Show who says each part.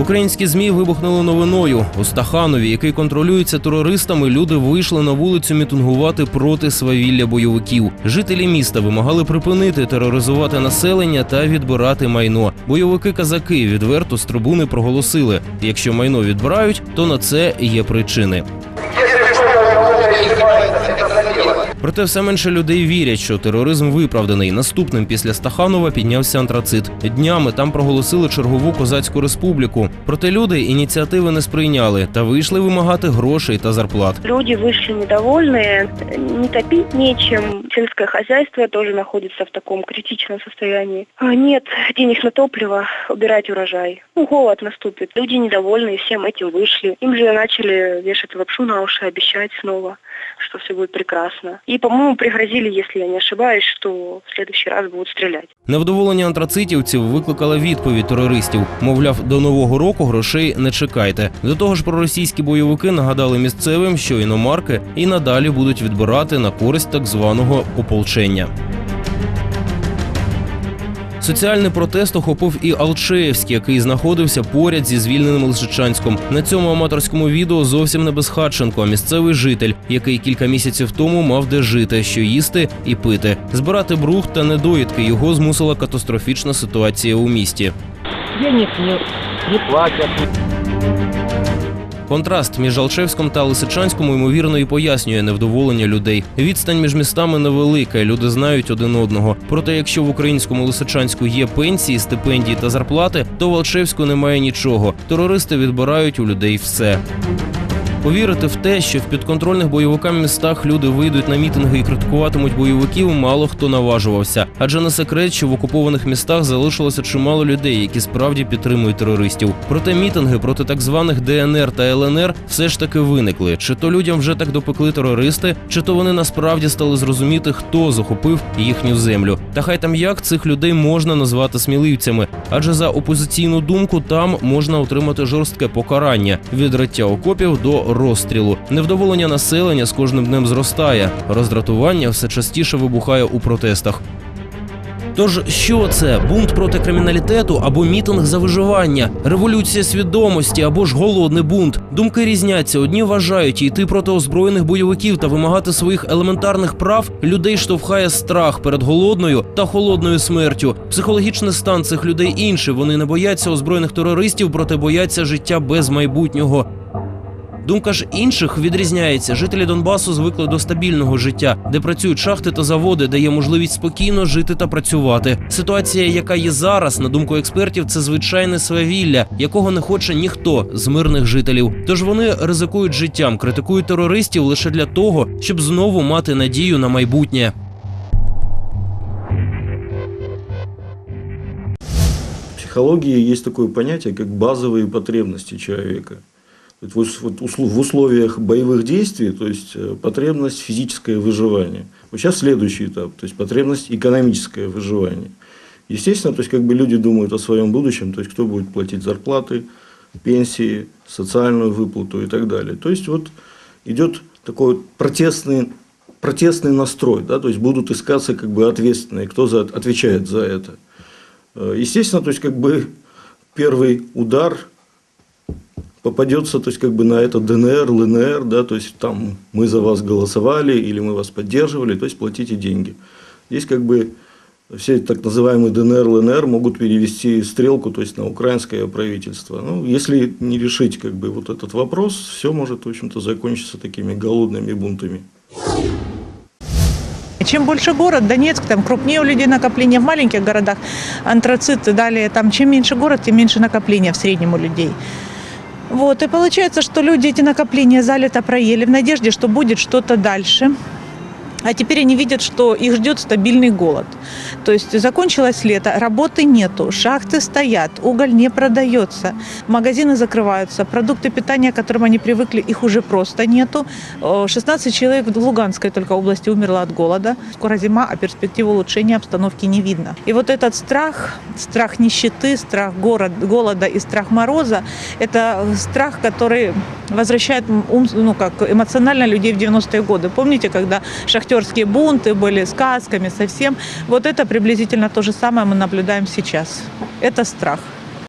Speaker 1: Українські змі вибухнули новиною. У Стаханові, який контролюється терористами, люди вийшли на вулицю мітингувати проти свавілля бойовиків. Жителі міста вимагали припинити тероризувати населення та відбирати майно. Бойовики казаки відверто з трибуни проголосили: якщо майно відбирають, то на це є причини Проте все менше людей вірять, що тероризм виправданий. Наступним після Стаханова піднявся антрацит. Днями там проголосили чергову козацьку республіку. Проте люди ініціативи не сприйняли та вийшли вимагати грошей та зарплат.
Speaker 2: Люди вышли недовольные, не топить нечем. Сельское хозяйство тоже находится в таком критичном состоянии. А, Нет денег на топливо, убирать урожай. Ну, голод наступит. Люди недовольные всем этим вышли. Им же начали вешать лапшу на уши, обещать снова, что все будет прекрасно. И, по-моему, пригрозили, если я не ошибаюсь, что в следующий раз будут стрелять.
Speaker 1: Невдоволення антрацитівців викликала відповідь терористів. Мовляв, до нового року грошей не чекайте. До того ж, проросійські бойовики нагадали місцевим, що іномарки і надалі будуть відбирати на користь так званого ополчення. Соціальний протест охопив і Алчеєвський, який знаходився поряд зі звільненим Лисичанськом. На цьому аматорському відео зовсім не безхатченко, а місцевий житель, який кілька місяців тому мав де жити, що їсти і пити. Збирати брухт та недоїдки його змусила катастрофічна ситуація у місті.
Speaker 3: денег нет, не платят.
Speaker 1: Контраст між Алчевськом та Лисичанськом ймовірно і пояснює невдоволення людей. Відстань між містами невелика, люди знають один одного. Проте, якщо в українському Лисичанську є пенсії, стипендії та зарплати, то в Алчевську немає нічого. Терористи відбирають у людей все. Повірити в те, що в підконтрольних бойовикам містах люди вийдуть на мітинги і критикуватимуть бойовиків, мало хто наважувався. Адже не секрет, що в окупованих містах залишилося чимало людей, які справді підтримують терористів. Проте мітинги проти так званих ДНР та ЛНР все ж таки виникли. Чи то людям вже так допекли терористи, чи то вони насправді стали зрозуміти, хто захопив їхню землю. Та хай там як цих людей можна назвати сміливцями, адже за опозиційну думку там можна отримати жорстке покарання від раття окопів до розстрілу. Невдоволення населення з кожним днем зростає. Роздратування все частіше вибухає у протестах. Тож що це бунт проти криміналітету або мітинг за виживання, революція свідомості або ж голодний бунт? Думки різняться. Одні вважають йти проти озброєних бойовиків та вимагати своїх елементарних прав. Людей штовхає страх перед голодною та холодною смертю. Психологічний стан цих людей інший. Вони не бояться озброєних терористів, проте бояться життя без майбутнього. Думка ж інших відрізняється. Жителі Донбасу звикли до стабільного життя, де працюють шахти та заводи, де є можливість спокійно жити та працювати. Ситуація, яка є зараз, на думку експертів, це звичайне свавілля, якого не хоче ніхто з мирних жителів. Тож вони ризикують життям, критикують терористів лише для того, щоб знову мати надію на майбутнє.
Speaker 4: В психологии есть такое понятие, как базовые потребности человека. В условиях боевых действий, то есть э, потребность физическое выживание. Вот сейчас следующий этап, то есть потребность экономическое выживание. Естественно, то есть как бы люди думают о своем будущем, то есть кто будет платить зарплаты, пенсии, социальную выплату и так далее. То есть вот идет такой протестный, протестный настрой, да, то есть будут искаться как бы ответственные, кто за, отвечает за это. Э, Естественно, то есть как бы первый удар попадется, то есть как бы на это ДНР, ЛНР, да, то есть там мы за вас голосовали или мы вас поддерживали, то есть платите деньги. Здесь как бы все так называемые ДНР, ЛНР могут перевести стрелку, то есть на украинское правительство. Ну, если не решить как бы вот этот вопрос, все может, в общем-то, закончиться такими голодными бунтами.
Speaker 5: Чем больше город, Донецк, там крупнее у людей накопление в маленьких городах, антрацит и далее, там чем меньше город, тем меньше накопления в среднем у людей. Вот, и получается, что люди эти накопления залито проели в надежде, что будет что-то дальше. А теперь они видят, что их ждет стабильный голод. То есть закончилось лето, работы нету, шахты стоят, уголь не продается, магазины закрываются, продукты питания, к которым они привыкли, их уже просто нету. Э, 16 человек в Луганской только области умерло от голода. Скоро зима, а перспективы улучшения обстановки не видно. И вот этот страх, страх нищеты, страх город, голода и страх мороза, это страх, который возвращает ум, ну, как эмоционально людей в 90-е годы. Помните, когда шахтерские бунты были сказками совсем? Вот это приблизительно то же самое мы наблюдаем сейчас. Это страх.